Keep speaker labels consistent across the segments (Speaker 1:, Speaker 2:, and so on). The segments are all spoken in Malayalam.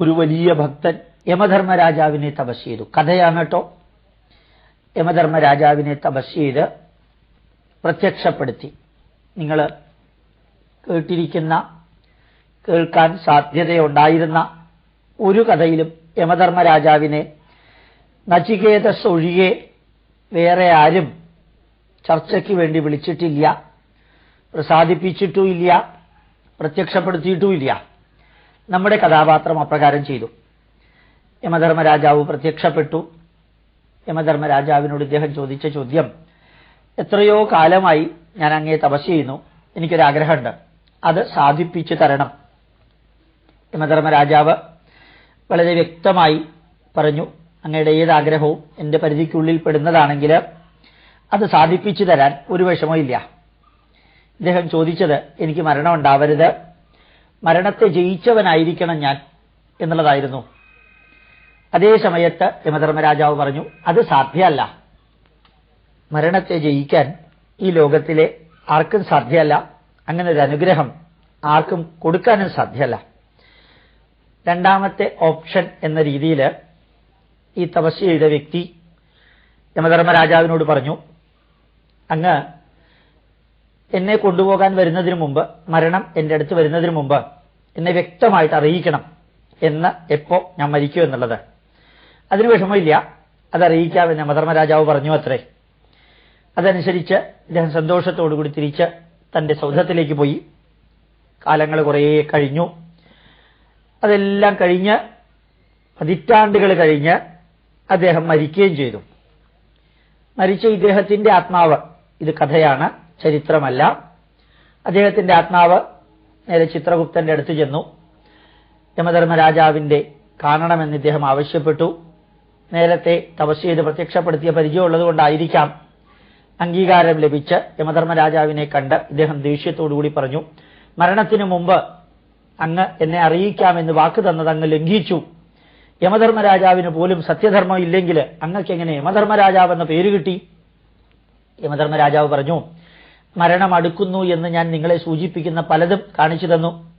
Speaker 1: ഒരു വലിയ ഭക്തൻ യമധർമ്മരാജാവിനെ തപസ് ചെയ്തു. കഥയാണ് കേട്ടോ യമധർമ്മരാജാവിനെ തപസ് ചെയ്ത് പ്രത്യക്ഷപ്പെടുത്തി. നിങ്ങൾ കേട്ടിരിക്കുന്ന കേൾക്കാൻ സാധ്യതയുണ്ടായിരുന്ന ഒരു കഥയിലും യമധർമ്മരാജാവിനെ നചികേതസ് ഒഴികെ വേറെ ആരും ചർച്ചയ്ക്ക് വേണ്ടി വിളിച്ചിട്ടില്ല പ്രസാദിപ്പിച്ചിട്ടുമില്ല പ്രത്യക്ഷപ്പെടുത്തിയിട്ടുമില്ല. നമ്മുടെ കഥാപാത്രം അപ്രകാരം ചെയ്തു. യമധർമ്മരാജാവ് പ്രത്യക്ഷപ്പെട്ടു. യമധർമ്മരാജാവിനോട് ഇദ്ദേഹം ചോദിച്ച ചോദ്യം എത്രയോ കാലമായി ഞാൻ അങ്ങേ തപസ് ചെയ്യുന്നു. എനിക്കൊരാഗ്രഹമുണ്ട്. അത് സാധിപ്പിച്ചു തരണം. യമധർമ്മരാജാവ് വളരെ വ്യക്തമായി പറഞ്ഞു അങ്ങയുടെ ഏതാഗ്രഹവും എന്റെ പരിധിക്കുള്ളിൽ പെടുന്നതാണെങ്കിൽ അത് സാധിപ്പിച്ചു തരാൻ ഒരു വിഷമവും ഇല്ല ഇദ്ദേഹം ചോദിച്ചത് എനിക്ക് മരണം ഉണ്ടാവരുത്. മരണത്തെ ജയിച്ചവനായിരിക്കണം ഞാൻ എന്നുള്ളതായിരുന്നു. അതേ സമയത്ത് യമധർമ്മരാജാവ് പറഞ്ഞു അത് സാധ്യമല്ല. മരണത്തെ ജയിക്കാൻ ഈ ലോകത്തിലെ ആർക്കും സാധ്യമല്ല. അങ്ങനെ ഒരു അനുഗ്രഹം ആർക്കും കൊടുക്കാനും സാധ്യമല്ല. രണ്ടാമത്തെ ഓപ്ഷൻ എന്ന രീതിയിൽ ഈ തപസ് ചെയ്ത വ്യക്തി യമധർമ്മരാജാവിനോട് പറഞ്ഞു അങ്ങ് എന്നെ കൊണ്ടുപോകാൻ വരുന്നതിന് മുമ്പ് മരണം എന്റെ അടുത്ത് വരുന്നതിന് മുമ്പ് എന്നെ വ്യക്തമായിട്ട് അറിയിക്കണം എന്ന് എപ്പോ ഞാൻ മരിക്കൂ എന്നുള്ളത്. അതിന് വിഷമമില്ല. അതറിയിക്കാമെന്ന് മധർമ്മരാജാവ് പറഞ്ഞു അത്രേ. അതനുസരിച്ച് ഇദ്ദേഹം സന്തോഷത്തോടുകൂടി തിരിച്ച് തന്റെ സൗധത്തിലേക്ക് പോയി. കാലങ്ങൾ കുറേ കഴിഞ്ഞു. അതെല്ലാം കഴിഞ്ഞ് പതിറ്റാണ്ടുകൾ കഴിഞ്ഞ് അദ്ദേഹം മരിക്കുകയും ചെയ്തു. മരിച്ച ഇദ്ദേഹത്തിന്റെ ആത്മാവ് ഇത് കഥയാണ്. ചരിത്രമല്ല. അദ്ദേഹത്തിന്റെ ആത്മാവ് നേരെ ചിത്രഗുപ്തന്റെ അടുത്തു ചെന്നു. യമധർമ്മരാജാവിന്റെ കാണണമെന്ന് ഇദ്ദേഹം ആവശ്യപ്പെട്ടു. നേരത്തെ തപസ് ചെയ്ത് പ്രത്യക്ഷപ്പെടുത്തിയ പരിചയമുള്ളത് കൊണ്ടായിരിക്കാം അംഗീകാരം ലഭിച്ച് യമധർമ്മരാജാവിനെ കണ്ട് ഇദ്ദേഹം ദേഷ്യത്തോടുകൂടി പറഞ്ഞു മരണത്തിനു മുമ്പ് അങ്ങ് എന്നെ അറിയിക്കാമെന്ന് വാക്ക് തന്നത് അങ്ങ് ലംഘിച്ചു. യമധർമ്മരാജാവിന് പോലും സത്യധർമ്മം ഇല്ലെങ്കിൽ അങ്ങക്ക് എങ്ങനെ യമധർമ്മരാജാവ് എന്ന പേര് കിട്ടി? യമധർമ്മരാജാവ് പറഞ്ഞു മരണം അടുക്കുന്നു എന്ന് ഞാൻ നിങ്ങളെ സൂചിപ്പിക്കുന്ന പലതും കാണിച്ചു തന്നു.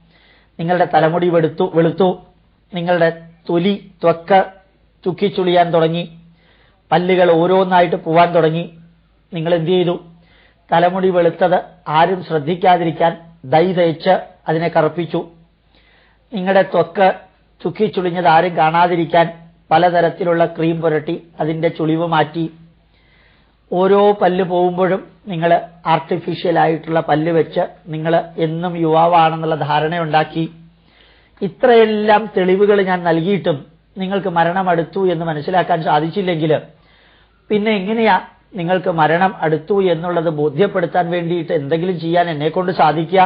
Speaker 1: നിങ്ങളുടെ തലമുടി വെളുത്തു വെളുത്തു. നിങ്ങളുടെ തൊലി ത്വക്ക് ചുക്കിച്ചുളിയാൻ തുടങ്ങി. പല്ലുകൾ ഓരോന്നായിട്ട് പോവാൻ തുടങ്ങി. നിങ്ങൾ എന്ത് ചെയ്തു? തലമുടി വെളുത്തത് ആരും ശ്രദ്ധിക്കാതിരിക്കാൻ ദൈ തേച്ച് അതിനെ കറുപ്പിച്ചു. നിങ്ങളുടെ ത്വക്ക് ചുക്കിച്ചുളിഞ്ഞത് ആരും കാണാതിരിക്കാൻ പലതരത്തിലുള്ള ക്രീം പുരട്ടി അതിന്റെ ചുളിവ് മാറ്റി. ഓരോ പല്ല് പോകുമ്പോഴും നിങ്ങൾ ആർട്ടിഫിഷ്യൽ ആയിട്ടുള്ള പല്ല് വെച്ച് നിങ്ങൾ എന്നും യുവാവാണെന്നുള്ള ധാരണയുണ്ടാക്കി ഇത്രയെല്ലാം തെളിവുകൾ ഞാൻ നൽകിയിട്ടും നിങ്ങൾക്ക് മരണം അടുത്തു എന്ന് മനസ്സിലാക്കാൻ സാധിച്ചില്ലെങ്കിൽ പിന്നെ എങ്ങനെയാ നിങ്ങൾക്ക് മരണം അടുത്തു എന്നുള്ളത് ബോധ്യപ്പെടുത്താൻ വേണ്ടിയിട്ട് എന്തെങ്കിലും ചെയ്യാൻ എന്നെ കൊണ്ട് സാധിക്കുക?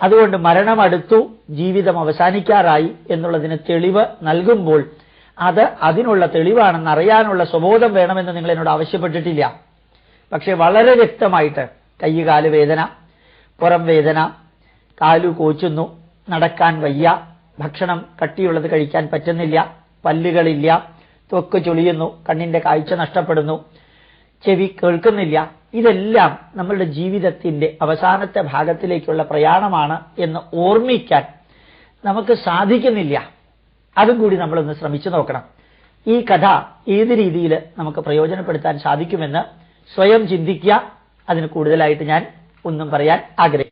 Speaker 1: അതുകൊണ്ട് മരണം അടുത്തു ജീവിതം അവസാനിക്കാറായി എന്നുള്ളതിന് തെളിവ് നൽകുമ്പോൾ അത് അതിനുള്ള തെളിവാണെന്ന് അറിയാനുള്ള സ്വബോധം വേണമെന്ന് നിങ്ങൾ എന്നോട് ആവശ്യപ്പെട്ടിട്ടില്ല. പക്ഷെ വളരെ വ്യക്തമായിട്ട് കൈകാൽ വേദന പുറം വേദന കാലു കോച്ചുന്നു നടക്കാൻ വയ്യ ഭക്ഷണം കട്ടിയുള്ളത് കഴിക്കാൻ പറ്റുന്നില്ല പല്ലുകളില്ല ത്വക്ക് ചൊളിയുന്നു കണ്ണിന്റെ കാഴ്ച നഷ്ടപ്പെടുന്നു ചെവി കേൾക്കുന്നില്ല. ഇതെല്ലാം നമ്മളുടെ ജീവിതത്തിന്റെ അവസാനത്തെ ഭാഗത്തിലേക്കുള്ള പ്രയാണമാണ് എന്ന് ഓർമ്മിക്കാൻ നമുക്ക് സാധിക്കുന്നില്ല. അതും കൂടി നമ്മളൊന്ന് ശ്രമിച്ചു നോക്കണം. ഈ കഥ ഏത് രീതിയിൽ നമുക്ക് പ്രയോജനപ്പെടുത്താൻ സാധിക്കുമെന്ന് സ്വയം ചിന്തിക്കുക. അതിന് കൂടുതലായിട്ട് ഞാൻ ഒന്നും പറയാൻ ആഗ്രഹിക്കുന്നു.